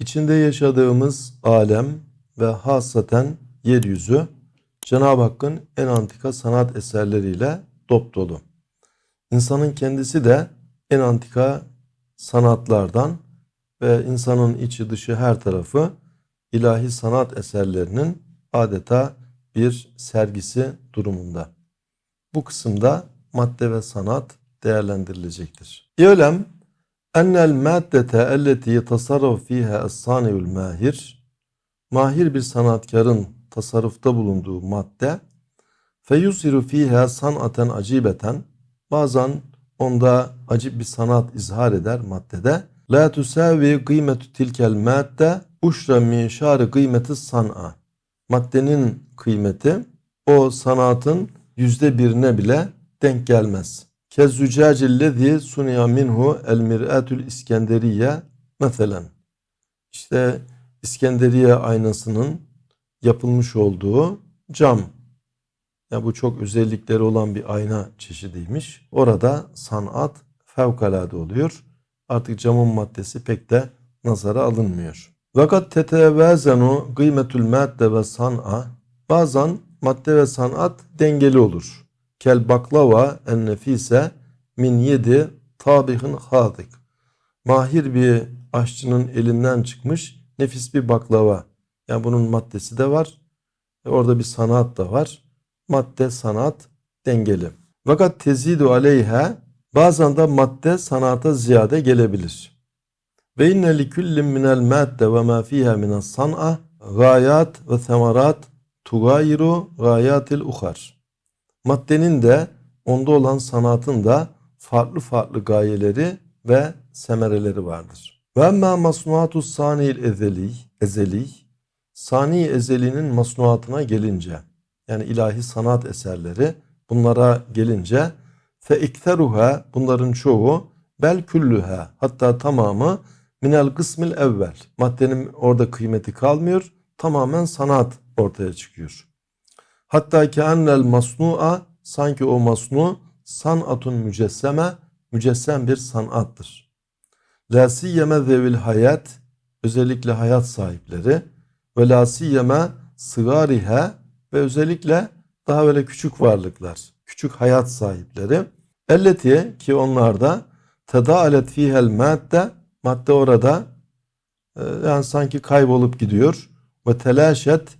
İçinde yaşadığımız alem ve hasaten yeryüzü Cenab-ı Hakk'ın en antika sanat eserleriyle dop dolu. İnsanın kendisi de en antika sanatlardan ve insanın içi dışı her tarafı ilahi sanat eserlerinin adeta bir sergisi durumunda. Bu kısımda madde ve sanat değerlendirilecektir. İ'lem ennel maddete elleti yetasarrafu fiha es-sani'ul mahir. Mahir bir sanatkarın tasarrufta bulunduğu madde feyusiru fiha sanaten acibeten bazen onda acip bir sanat izhar eder maddede. La tusavi kıymetu tilkel madde uşra min şari kıymeti san'a. Maddenin kıymeti o sanatın yüzde birine bile denk gelmez. Kezzücacillezi suniya minhu el mir'atül İskenderiye mesela. İşte İskenderiye aynasının yapılmış olduğu cam. Ya bu çok özellikleri olan bir ayna çeşidiymiş. Orada sanat fevkalade oluyor. Artık camın maddesi pek de nazara alınmıyor. Fakat tetevazenu kıymetül madde ve san'a bazen madde ve sanat dengeli olur. Kel baklava en nefise min yedi tabihin hadik. Mahir bir aşçının elinden çıkmış nefis bir baklava. Yani bunun maddesi de var. E, Orada bir sanat da var. Madde sanat dengeli. Fakat tezidu aleyha bazen de madde sanata ziyade gelebilir. Ve inne li kullin minel madde ve ma fiha minas san'a gayat ve semerat tugayiru gayatil uhar. Maddenin de onda olan sanatın da farklı farklı gayeleri ve semereleri vardır. Ve emmâ masnuatu saniyil ezeli, ezeli, sani ezelinin masnuatına gelince, yani ilahi sanat eserleri bunlara gelince fe ikteruha bunların çoğu bel küllüha hatta tamamı minel kısmil evvel. Maddenin orada kıymeti kalmıyor. Tamamen sanat ortaya çıkıyor. Hatta ki annel masnu'a sanki o masnu sanatun mücesseme mücessem bir sanattır. La siyeme zevil hayat özellikle hayat sahipleri ve la siyeme sığarihe ve özellikle daha böyle küçük varlıklar, küçük hayat sahipleri. Elleti ki onlarda tedaalet fihel madde madde orada e, yani sanki kaybolup gidiyor ve telaşet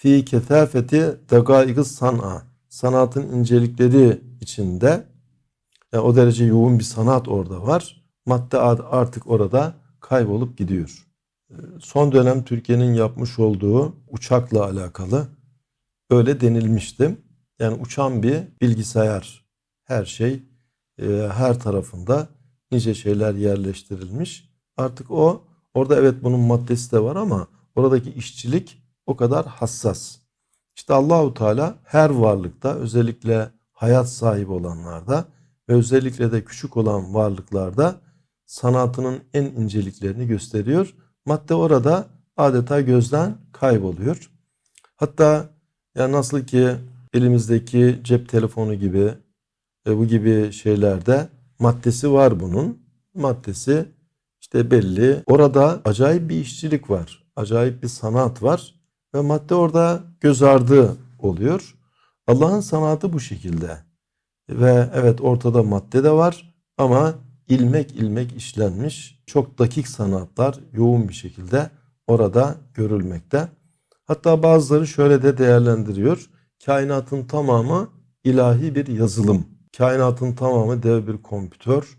fi kesafeti degaiqı san'a sanatın incelikleri içinde yani o derece yoğun bir sanat orada var. Madde artık orada kaybolup gidiyor. E, Son dönem Türkiye'nin yapmış olduğu uçakla alakalı öyle denilmişti. Yani uçan bir bilgisayar her şey e, her tarafında nice şeyler yerleştirilmiş. Artık o orada evet bunun maddesi de var ama oradaki işçilik o kadar hassas. İşte Allahu Teala her varlıkta özellikle hayat sahibi olanlarda ve özellikle de küçük olan varlıklarda sanatının en inceliklerini gösteriyor. Madde orada adeta gözden kayboluyor. Hatta ya nasıl ki elimizdeki cep telefonu gibi ve bu gibi şeylerde maddesi var bunun. Maddesi işte belli. Orada acayip bir işçilik var. Acayip bir sanat var. Ve madde orada göz ardı oluyor. Allah'ın sanatı bu şekilde. Ve evet ortada madde de var ama ilmek ilmek işlenmiş çok dakik sanatlar yoğun bir şekilde orada görülmekte. Hatta bazıları şöyle de değerlendiriyor. Kainatın tamamı ilahi bir yazılım. Kainatın tamamı dev bir kompütör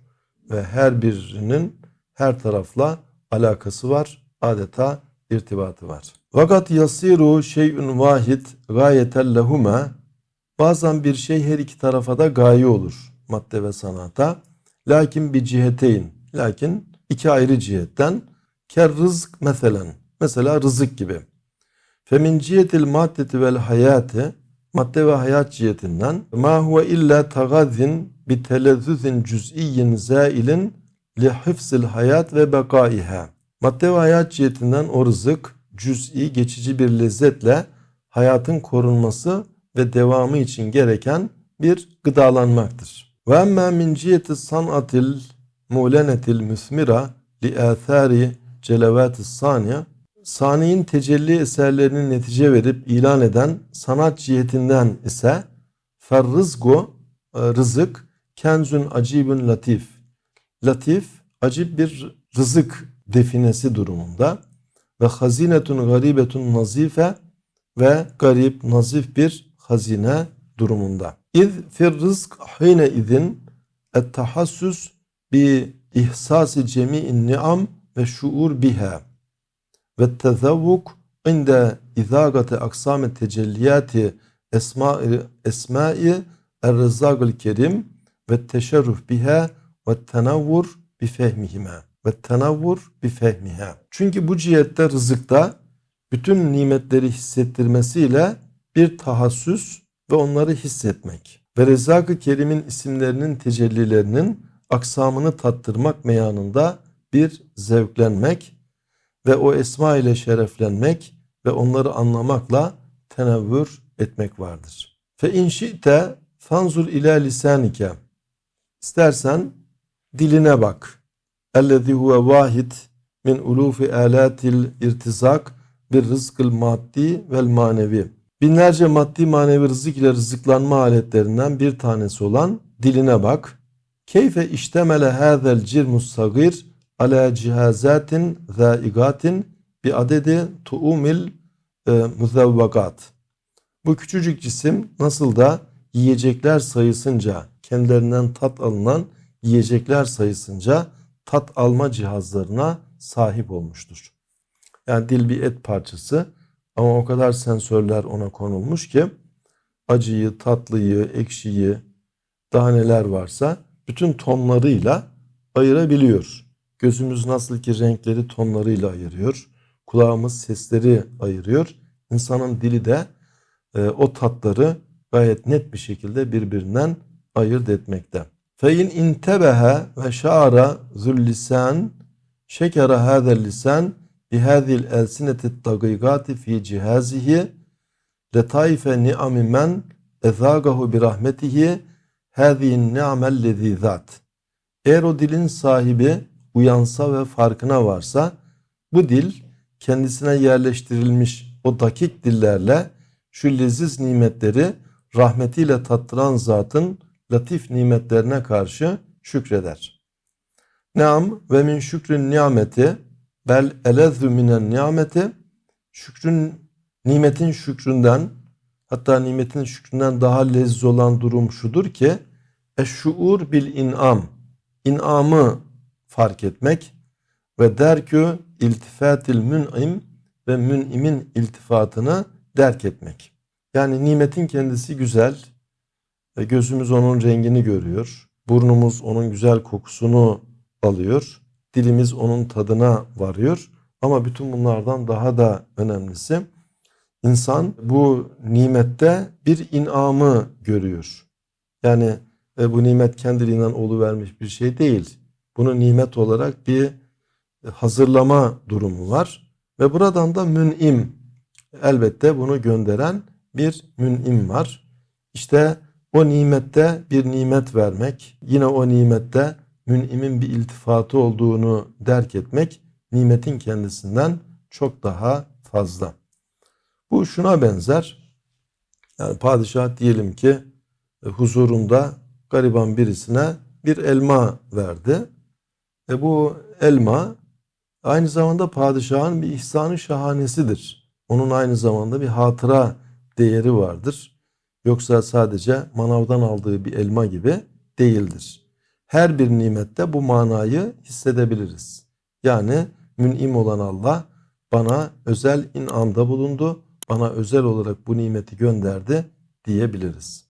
ve her birinin her tarafla alakası var. Adeta irtibatı var. Fakat yasiru şey'ün vahid gayetel lehume bazen bir şey her iki tarafa da gaye olur madde ve sanata. Lakin bir ciheteyn lakin iki ayrı cihetten ker rızk meselen mesela rızık gibi. Femin cihetil maddeti vel hayati madde ve hayat cihetinden ma huve illa tagazin bi telezzüzin cüz'iyyin zailin li hıfzil hayat ve bekaiha. Madde ve hayat cihetinden o rızık cüz'i geçici bir lezzetle hayatın korunması ve devamı için gereken bir gıdalanmaktır. Ve emmâ min ciheti sanatil mulenetil müsmira li âthâri celevat-ı saniye saniyin tecelli eserlerinin netice verip ilan eden sanat cihetinden ise ferrızgu e, rızık kenzün acibün latif. Latif acip bir rızık definesi durumunda ve hazinetun garibetun nazife ve garip nazif bir hazine durumunda. İz fir rızk hine izin et tahassüs bi ihsasi cemi'in ni'am ve şuur biha ve tezavvuk inde izagati aksam tecelliyati esma'i esma'i er-rezzakul kerim ve teşerruf biha ve tenavvur bi fehmihime ve tenavvur bi fehmiha. Çünkü bu cihette rızıkta bütün nimetleri hissettirmesiyle bir tahassüs ve onları hissetmek ve Rezzak-ı Kerim'in isimlerinin tecellilerinin aksamını tattırmak meyanında bir zevklenmek ve o esma ile şereflenmek ve onları anlamakla tenevvür etmek vardır. Fe in şi'te fanzur ila lisanike. İstersen diline bak. Ellezî huve vahid min ulufi alatil irtizak bir rızkıl maddi vel manevi. Binlerce maddi manevi rızık ile rızıklanma aletlerinden bir tanesi olan diline bak. Keyfe iştemele hâzel cirmus sagir ala cihazatin zaigatin bi adedi tuumil e. Bu küçücük cisim nasıl da yiyecekler sayısınca kendilerinden tat alınan yiyecekler sayısınca tat alma cihazlarına sahip olmuştur. Yani dil bir et parçası ama o kadar sensörler ona konulmuş ki acıyı, tatlıyı, ekşiyi, daha neler varsa bütün tonlarıyla ayırabiliyor. Gözümüz nasıl ki renkleri tonlarıyla ayırıyor. Kulağımız sesleri ayırıyor. İnsanın dili de e, o tatları gayet net bir şekilde birbirinden ayırt etmekte. Fe in intebeha ve şa'ara züllisan şekera hadel lisan bihazil elsineti dagigati fi cihazihi letaife ni'ami men ezagahu bi rahmetihi hâzihin ni'amellezî zat. Eğer o dilin sahibi uyansa ve farkına varsa bu dil kendisine yerleştirilmiş o dakik dillerle şu leziz nimetleri rahmetiyle tattıran zatın latif nimetlerine karşı şükreder. Neam ve min şükrün nimeti bel elezzü minen nimeti şükrün nimetin şükründen hatta nimetin şükründen daha lezzetli olan durum şudur ki eşşuur bil inam inamı fark etmek ve derkü iltifatil mün'im ve mün'imin iltifatını derk etmek. Yani nimetin kendisi güzel ve gözümüz onun rengini görüyor. Burnumuz onun güzel kokusunu alıyor. Dilimiz onun tadına varıyor. Ama bütün bunlardan daha da önemlisi insan bu nimette bir inamı görüyor. Yani e, bu nimet kendiliğinden oluvermiş bir şey değil. Bunu nimet olarak bir hazırlama durumu var. Ve buradan da mün'im elbette bunu gönderen bir mün'im var. İşte o nimette bir nimet vermek, yine o nimette mün'imin bir iltifatı olduğunu derk etmek nimetin kendisinden çok daha fazla. Bu şuna benzer. Yani padişah diyelim ki e, huzurunda gariban birisine bir elma verdi. E bu elma aynı zamanda padişahın bir ihsanı şahanesidir. Onun aynı zamanda bir hatıra değeri vardır. Yoksa sadece manavdan aldığı bir elma gibi değildir. Her bir nimette bu manayı hissedebiliriz. Yani mün'im olan Allah bana özel inamda bulundu, bana özel olarak bu nimeti gönderdi diyebiliriz.